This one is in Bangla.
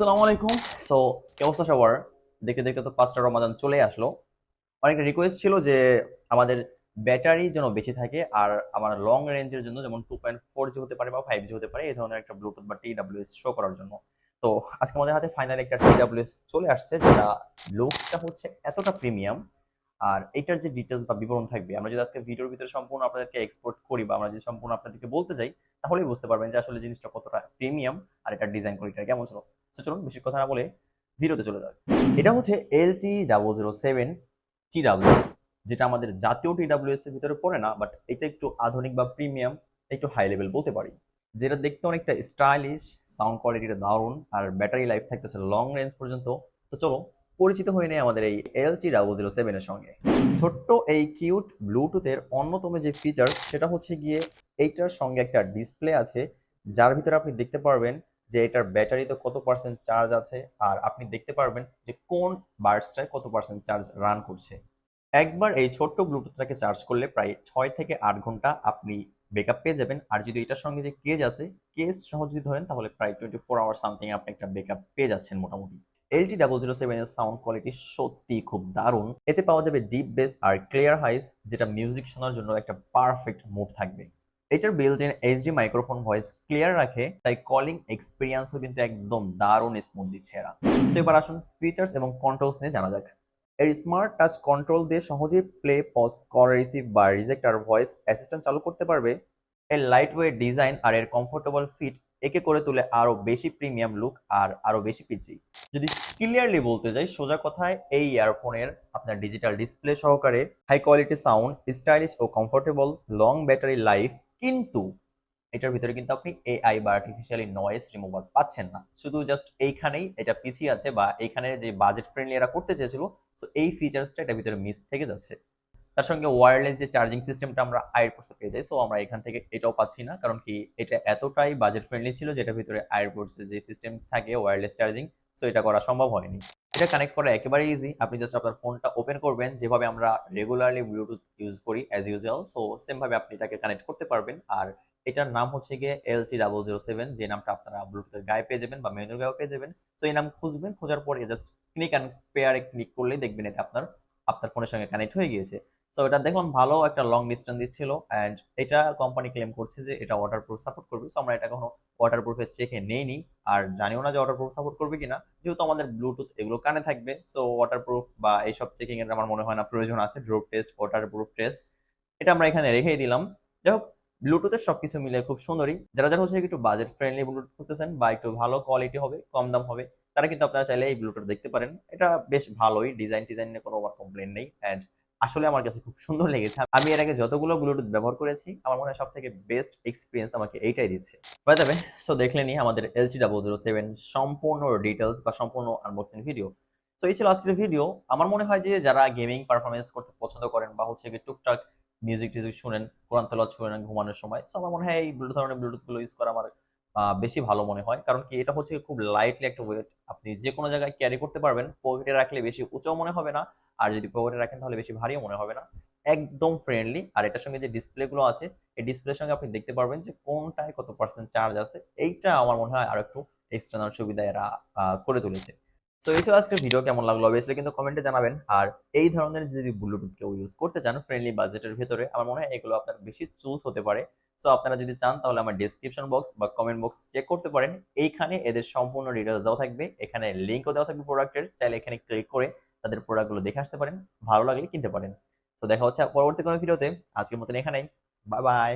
আসসালামু আলাইকুম। সো কি অবস্থা সবার? দেখতে দেখতে তো পাঁচটা রমাদান চলে আসলো। অনেক রিকোয়েস্ট ছিল যে আমাদের ব্যাটারি যেন বেঁচে থাকে আর আমার লং রেঞ্জের জন্য যেমন টু পয়েন্ট ফোর জি হতে পারে বা ফাইভ জি হতে পারে, এই ধরনের একটা ব্লুটুথ বা টিডাব্লিউএস শো করার জন্য। তো, আজকে আমাদের হাতে ফাইনালি একটা টিডাব্লিউএস চলে আসছে, যেটা লুকসটা হচ্ছে এতটা প্রিমিয়াম আর এটার যে ডিটেলস বা বিবরণ থাকবে, আমরা যদি আজকে ভিডিওর ভিতরে সম্পূর্ণ আপনাদেরকে এক্সপোর্ট করি বা আমরা যদি সম্পূর্ণ আপনাদেরকে বলতে যাই, তাহলেই বুঝতে পারবেন যে আসলে জিনিসটা কতটা প্রিমিয়াম আর এটার ডিজাইন কোয়ালিটি কেমন ছিল। তো চলুন বেশি কথা না বলে ভিডিওতে চলে যাবে। এটা হচ্ছে L T double zero seven T W S যেটা আমাদের জাতীয় টি ডাব্লিউএস এর ভিতরে পড়ে না বাট এটা একটু আধুনিক বা প্রিমিয়াম একটু হাই লেভেল বলতে পারি। যেটা দেখতে অনেকটা স্টাইলিশ সাউন্ড কোয়ালিটিটা দারুণ, আর ব্যাটারি লাইফ থাকতেছে লং রেঞ্জ পর্যন্ত। তো চলো, পরিচিত হয়ে নেই আমাদের এই এল টি ডাবল জিরো সেভেনের সঙ্গে। ছোট্ট এই কিউট ব্লুটুথের অন্যতম যে ফিচার সেটা হচ্ছে গিয়ে এইটার সঙ্গে একটা ডিসপ্লে আছে, যার ভিতরে আপনি দেখতে পারবেন যে এটার ব্যাটারিতে কত পার্সেন্ট চার্জ আছে আর আপনি দেখতে পারবেন যে কোন বার্ডসটায় কত পার্সেন্ট চার্জ রান করছে। একবার এই ছোট্ট ব্লুটুথটাকে চার্জ করলে প্রায় ছয় থেকে আট ঘণ্টা আপনি ব্যাকআপ পেয়ে যাবেন। আর যদি এটার সঙ্গে যে কেজ আছে কেজ সহ যদি ধরেন, তাহলে প্রায় টোয়েন্টি ফোর আওয়ার সামথিং আপনি একটা ব্যাকআপ পেয়ে যাচ্ছেন মোটামুটি। এলটি ডাবল জিরো সেভেনের সাউন্ড কোয়ালিটি সত্যি খুব দারুণ। এতে পাওয়া যাবে ডিপ বেস আর ক্লিয়ার হাইস যেটা মিউজিক শোনার জন্য একটা পারফেক্ট মুড থাকবে। এটার built in HD microphone voice clear রাখে, তাই কলিং এক্সপিরিয়েন্সও কিন্তু একদম দারুণ স্মুথ দিচ্ছে এরা। তো এবার আসুন ফিচার্স এবং কন্ট্রোলস নিয়ে জানা যাক। এর স্মার্ট টাচ কন্ট্রোল দিয়ে সহজেই প্লে পজ কল রিসিভ বা রিজেক্ট আর ভয়েস অ্যাসিস্ট্যান্ট চালু করতে পারবে। এর লাইট ওয়েট ডিজাইন আর এর কমফোর্টেবল ফিট একে করে তুলে আরও বেশি প্রিমিয়াম লুক আর আরও বেশি পিচি যদি ক্লিয়ারলি বলতে যাই, সোজা কথায় এই ইয়ারফোনের আপনার ডিজিটাল ডিসপ্লে সহকারে হাই কোয়ালিটি সাউন্ড স্টাইলিশ ও কমফোর্টেবল লং ব্যাটারি লাইফ কিন্তু এটার ভিতরে কিন্তু আপনি এআই বা আর্টিফিশিয়ালি নয়েজ রিমুভার পাচ্ছেন না। শুধু জাস্ট এইখানেই এটা পিছিয়ে আছে বা এইখানে যে বাজেট ফ্রেন্ডলি এরা করতে চেয়েছিল সো এই ফিচার্সটা এটার ভিতরে মিস থেকে যাচ্ছে। তার সঙ্গে ওয়্যারলেস যে চার্জিং সিস্টেমটা আমরা আয়ারপোর্টসে পেয়ে যাই সো আমরা এখান থেকে এটাও পাচ্ছি না, কারণ কি এটা এতটাই বাজেট ফ্রেন্ডলি ছিল যেটার ভিতরে আয়ারপোর্টসে যে সিস্টেম থাকে ওয়্যারলেস চার্জিং সো এটা করা সম্ভব হয়নি। এটা কানেক্ট করা একেবারে ইজি আপনি জাস্ট আপনার ফোনটা ওপেন করবেন। যেভাবে আমরা রেগুলারলি ব্লুটুথ ইউজ করি অ্যাজ ইউজুয়াল সো সেম ভাবে আপনি এটাকে কানেক্ট করতে পারবেন। আর এটার নাম হচ্ছে গিয়ে L T double zero seven যে নামটা আপনারা ব্লুটুথের গায়ে পেয়ে যাবেন বা মেনুর গায়ে পেয়ে যাবেন। সো এই নাম খুঁজবেন, খোঁজার পরে জাস্ট ক্লিক অ্যান্ড পেয়ারে ক্লিক করলেই দেখবেন এটা আপনার আপনার ফোনের সঙ্গে কানেক্ট হয়ে গিয়েছে। সো এটা দেখলাম ভালো একটা লং ডিস্টেন্স দিচ্ছিল অ্যান্ড এটা কোম্পানি ক্লেম করছে যে এটা ওয়াটার প্রুফ সাপোর্ট করবে। সো আমরা এটা কোনো কখনো ওয়াটারপ্রুফের চেকে নেইনি। আর জানিও না যে ওয়াটার প্রুফ সাপোর্ট করবে কিনা। যেহেতু আমাদের ব্লুটুথ এগুলো কানে থাকবে সো ওয়াটারপ্রুফ বা এইসব চেকিং এর আমার মনে হয় না প্রয়োজন আছে drop test water waterproof test এটা আমরা এখানে রেখেই দিলাম। যাই হোক ব্লুটুথের সবকিছু মিলে খুব সুন্দরই। যারা যারা হচ্ছে একটু বাজেট ফ্রেন্ডলি ব্লুটুথ খুঁজতেছেন বা একটু ভালো কোয়ালিটি হবে, কম দাম হবে, তারা কিন্তু আপনারা চাইলে এই ব্লুটুথ দেখতে পারেন। এটা বেশ ভালোই ডিজাইন টিজাইন নিয়ে কোনো কমপ্লেন নেই। অ্যান্ড আসলে আমার কাছে খুব সুন্দর লেগেছে। আমি এর আগে যতগুলো ব্লুটুথ ব্যবহার করেছি, আমার মনে হয় সব থেকে বেস্ট এক্সপিরিয়েন্স আমাকে এইটাই দিচ্ছে। বাই যাবে সো দেখলেনি আমাদের এলজি ডাবল জিরো সেভেন সম্পূর্ণ ডিটেলস বা সম্পূর্ণ আনবক্সিং ভিডিও তো এই ছিল আজকের ভিডিও আমার মনে হয় যে যারা গেমিং পারফরমেন্স করতে পছন্দ করেন বা হচ্ছে টুকটাক মিউজিক টিউজিক শুনেন, কোরআন তেলাওয়াত শুনেন ঘুমানোর সময় সো আমার মনে হয় এই ধরনের ব্লুটুথগুলো ইউজ করা আমার বেশি ভালো মনে হয়। কারণ কি, এটা হচ্ছে খুব লাইটলি একটা ওয়েট আপনি যে কোনো জায়গায় ক্যারি করতে পারবেন পকেটে রাখলে বেশি উঁচাও মনে হবে না, আর যদি পকেটে রাখেন তাহলে বেশি ভারীও মনে হবে না। একদম ফ্রেন্ডলি আর এটার সঙ্গে যে ডিসপ্লে গুলো আছে, এই ডিসপ্লের সঙ্গে আপনি দেখতে পারবেন যে কোনটায় কত পার্সেন্ট চার্জ আছে। এইটা আমার মনে হয় আরও একটু এক্সটার্নাল সুবিধা এরা করে তুলেছে। সো এই ছিল আজকের ভিডিও কেমন লাগল? অবভিয়াসলি কিন্তু কমেন্টে জানাবেন। আর এই ধরনের যদি ব্লুটুথ কেউ ইউজ করতে চান ফ্রেন্ডলি বাজেটের ভেতরে, আমার মনে হয় এগুলো আপনার বেশি চুজ হতে পারে। সো আপনারা যদি চান তাহলে আমার ডেসক্রিপশন বক্স বা কমেন্ট বক্স চেক করতে পারেন। এইখানে এদের সম্পূর্ণ ডিটেলস দেওয়া থাকবে। এখানে লিঙ্কও দেওয়া থাকবে প্রোডাক্টের চাইলে এখানে ক্লিক করে তাদের প্রোডাক্টগুলো দেখে আসতে পারেন। ভালো লাগলে কিনতে পারেন। তো দেখা হচ্ছে পরবর্তী কোনো ভিডিওতে আজকের মতন এখানেই। Bye bye